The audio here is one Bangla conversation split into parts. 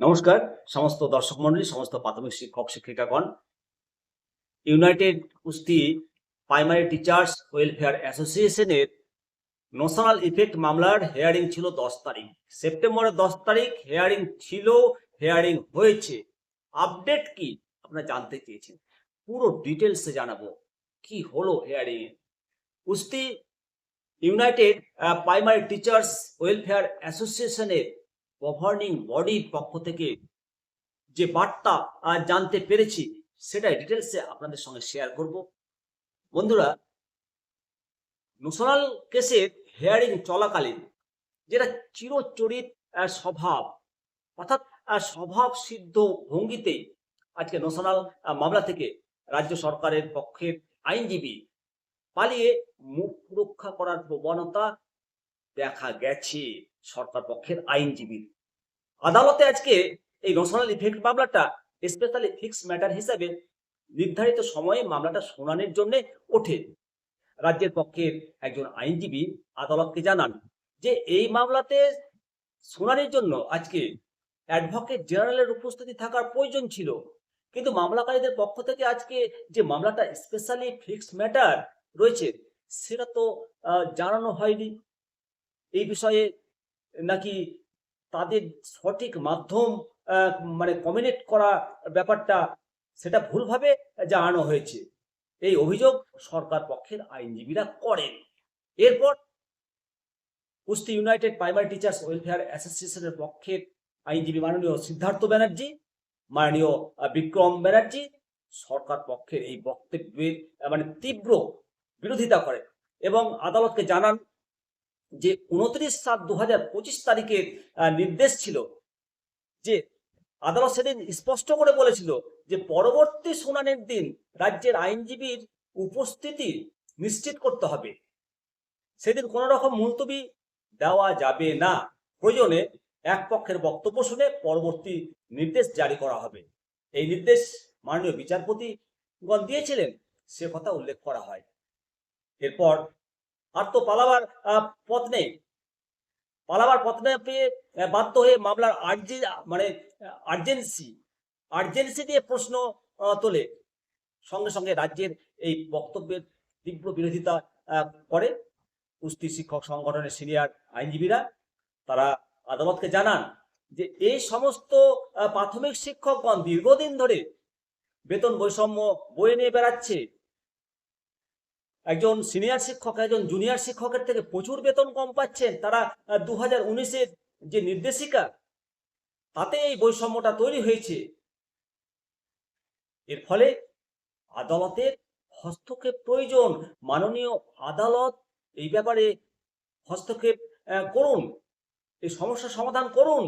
নমস্কার, সমস্ত দর্শক মন্ডলী, সমস্ত প্রাথমিক শিক্ষক, শিক্ষিকাগণ। ইউনাইটেড কুস্তি প্রাইমারি টিচার্স ওয়েলফেয়ার অ্যাসোসিয়েশনের ন্যাশনাল ইফেক্ট মামলার হেয়ারিং ছিল দশ তারিখ। সেপ্টেম্বরের দশ তারিখ হেয়ারিং ছিল হেয়ারিং হয়েছে। আপডেট কি? আপনারা জানতে চেয়েছেন। পুরো ডিটেলসে জানাব কি হলো হেয়ারিং কুস্তি ইউনাইটেড প্রাইমারি টিচার্স ওয়েলফেয়ার অ্যাসোসিয়েশনের গভর্নিং বডির পক্ষ থেকে যে বার্তা জানতে পেরেছি সেটা ডিটেলসে আপনাদের সঙ্গে শেয়ার করব। বন্ধুরা, ন্যাশনাল কেসের হেয়ারিং চলাকালীন যেটা চিরচরিত স্বভাব, অর্থাৎ স্বভাব সিদ্ধ ভঙ্গিতে আজকে ন্যাশনাল মামলা থেকে রাজ্য সরকারের পক্ষের আইনজীবী পালিয়ে মুখ রক্ষা করার প্রবণতা দেখা গেছে সরকার পক্ষের আইনজীবীর আদালতে আজকে এই ন্যাশনাল ইফেক্ট মামলাটা স্পেশালি ফিক্স ম্যাটার হিসাবে নির্ধারিত সময়ে মামলাটা শুনানির জন্য ওঠে। রাজ্যের পক্ষের একজন আইনজীবী আদালতকে জানান যে এই মামলাতে শুনানির জন্য আজকে অ্যাডভোকেট জেনারেলের উপস্থিতি থাকার প্রয়োজন ছিল। কিন্তু মামলাকারীদের পক্ষ থেকে আজকে যে মামলাটা স্পেশালি ফিক্সড ম্যাটার রয়েছে, সেটা তো জানানো হয়নি। এই বিষয়ে নাকি তাদের সঠিক মাধ্যম মানে কমিউনিকেট করা ব্যাপারটা সেটা ভুলভাবে জানানো হয়েছে। এই অভিযোগ সরকার পক্ষের আইনজীবীরা করেন। এরপর কুস্তি ইউনাইটেড প্রাইমারি টিচার্স ওয়েলফেয়ার অ্যাসোসিয়েশনের পক্ষের আইনজীবী মাননীয় সিদ্ধার্থ ব্যানার্জি, মাননীয় বিক্রম ব্যানার্জি সরকার পক্ষের এই বক্তব্যের মানে তীব্র বিরোধিতা করেন এবং আদালতকে জানান যে উনত্রিশ সাত দু হাজার পঁচিশ তারিখের নির্দেশ ছিল যে আদালত সেদিন স্পষ্ট করে বলেছিল যে পরবর্তী শুনানির দিন রাজ্যের আইনজীবীর উপস্থিতি নিশ্চিত করতে হবে। সেদিন কোনো রকম মুলতবি দেওয়া যাবে না। প্রয়োজনে এক পক্ষের বক্তব্য শুনে পরবর্তী নির্দেশ জারি করা হবে। এই নির্দেশ মাননীয় বিচারপতিগণ দিয়েছিলেন, সে কথা উল্লেখ করা হয়। এরপর আর তো পালাবার পথ নেই। পালাবার পথ না পেয়ে বাধ্য হয়ে মামলার আর্জি মানে আর্জেন্সি আর্জেন্সি দিয়ে প্রশ্ন তোলে। সঙ্গে সঙ্গে রাজ্যের এই বক্তব্যের তীব্র বিরোধিতা করে। কুস্তি শিক্ষক সংগঠনের সিনিয়র আইনজীবীরা, তারা আদালতকে জানান যে, এই সমস্ত প্রাথমিক শিক্ষকগণ দীর্ঘদিন ধরে বেতন বৈষম্য বয়ে নিয়ে বেড়াচ্ছে। একজন সিনিয়র শিক্ষক, একজন জুনিয়র শিক্ষকের থেকে প্রচুর বেতন কম পাচ্ছেন। তারা দু হাজার উনিশের যে নির্দেশিকা, তাতে এই বৈষম্যটা তৈরি হয়েছে। এর ফলে আদালতের হস্তক্ষেপ প্রয়োজন। মাননীয় আদালত এই ব্যাপারে হস্তক্ষেপ করুন। এই সমস্যার সমাধান করুন।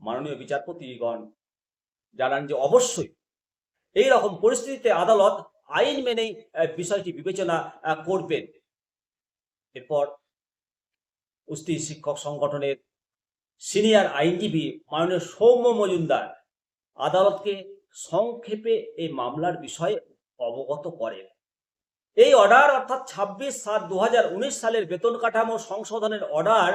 মাননীয় বিচারপতিগণ জানান যে অবশ্যই এই রকম পরিস্থিতিতে আদালত আইন মেনেই বিষয়টি বিবেচনা করবেন। এরপর কুস্তি শিক্ষক সংগঠনের সিনিয়র আইনজীবী মাননীয় সৌম্য মজুমদার আদালতকে সংক্ষেপে এই মামলার বিষয়ে অবগত করেন। এই অর্ডার অর্থাৎ ছাব্বিশ সাত দু সালের বেতন কাঠামো সংশোধনের অর্ডার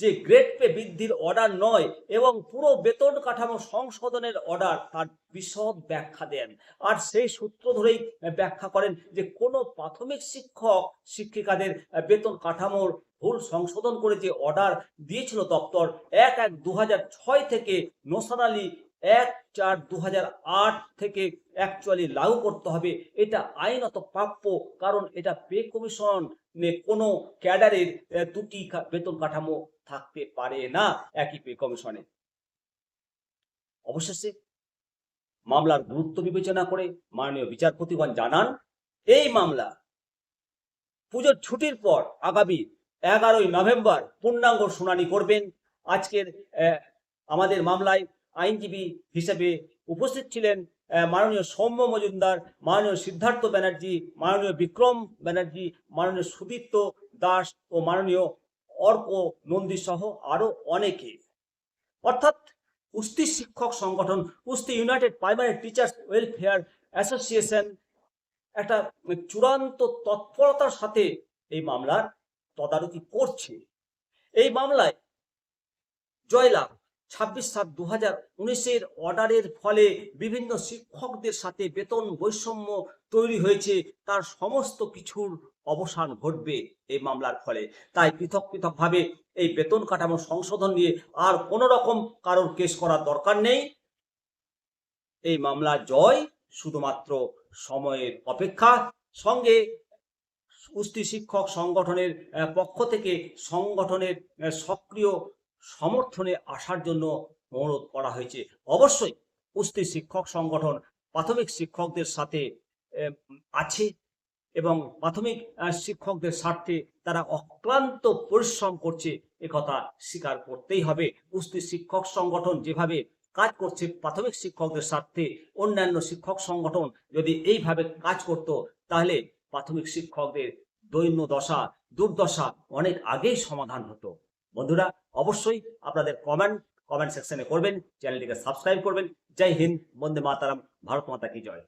যে গ্রেড পে বৃদ্ধির অর্ডার নয় এবং পুরো বেতন কাঠামো সংশোধনের অর্ডার তার বিশদ ব্যাখ্যা দেন। আর সেই সূত্র ধরেই ব্যাখ্যা করেন যে কোনো প্রাথমিক শিক্ষক, শিক্ষিকাদের বেতন কাঠামোর ভুল সংশোধন করে যে অর্ডার দিয়েছিল দপ্তর, এক এক দু থেকে থেকে নোসানালি এক চার দু থেকে অ্যাকচুয়ালি লাগু করতে হবে। এটা আইনত প্রাপ্য, কারণ এটা পে কমিশন কোনো ক্যাডারের দুটি বেতন কাঠামো থাকতে পারে না একই পে কমিশনে অবশেষে মামলার গুরুত্ব বিবেচনা করে মাননীয় বিচারপতিগণ জানান, এই মামলা পুজোর ছুটির পর আগামী এগারোই নভেম্বর পূর্ণাঙ্গ শুনানি করবেন। আজকের আমাদের মামলায় আইনজীবী হিসেবে উপস্থিত ছিলেন মাননীয় সৌম্য মজুমদার, মাননীয় সিদ্ধার্থ ব্যানার্জি, মাননীয় বিক্রম ব্যানার্জি, মাননীয় সুদীপ্ত দাস ও মাননীয় অর্ক নন্দী সহ আরও অনেকে। অর্থাৎ কুস্তি শিক্ষক সংগঠন, কুস্তি united primary teachers welfare association একটা চূড়ান্ত তৎপরতার সাথে এই মামলার তদারকি করছে। এই মামলায় জয়লাভ ছাব্বিশ সাত দু হাজার উনিশের অর্ডারের ফলে বিভিন্ন শিক্ষকদের সাথে বেতন বৈষম্য তৈরি হয়েছে। তার সমস্ত কিছুর অবসান ঘটবে এই মামলার ফলে। তাই পৃথক পৃথকভাবে এই বেতন কাঠামো সংশোধন নিয়ে আর কোনো রকম কারোর কেস করার দরকার নেই। এই মামলা জয় শুধুমাত্র সময়ের অপেক্ষা। সঙ্গে কুস্তি শিক্ষক সংগঠনের পক্ষ থেকে সংগঠনের সক্রিয় সমর্থনে আসার জন্য অনুরোধ করা হয়েছে। অবশ্যই কুস্তি শিক্ষক সংগঠন প্রাথমিক শিক্ষকদের সাথে আছে এবং প্রাথমিক শিক্ষকদের স্বার্থে তারা অক্লান্ত পরিশ্রম করছে একথা স্বীকার করতেই হবে। কুস্তি শিক্ষক সংগঠন যেভাবে কাজ করছে, প্রাথমিক শিক্ষকদের স্বার্থে অন্যান্য শিক্ষক সংগঠন যদি এইভাবে কাজ করত, তাহলে প্রাথমিক শিক্ষকদের দৈন্য দশা দুর্দশা অনেক আগেই সমাধান হতো। বন্ধুরা, অবশ্যই আপনাদের কমেন্ট কমেন্ট সেকশনে করবেন চ্যানেলটিকে সাবস্ক্রাইব করবেন। জয় হিন্দ, বন্দে মাতারাম, ভারত মাতা কি জয়।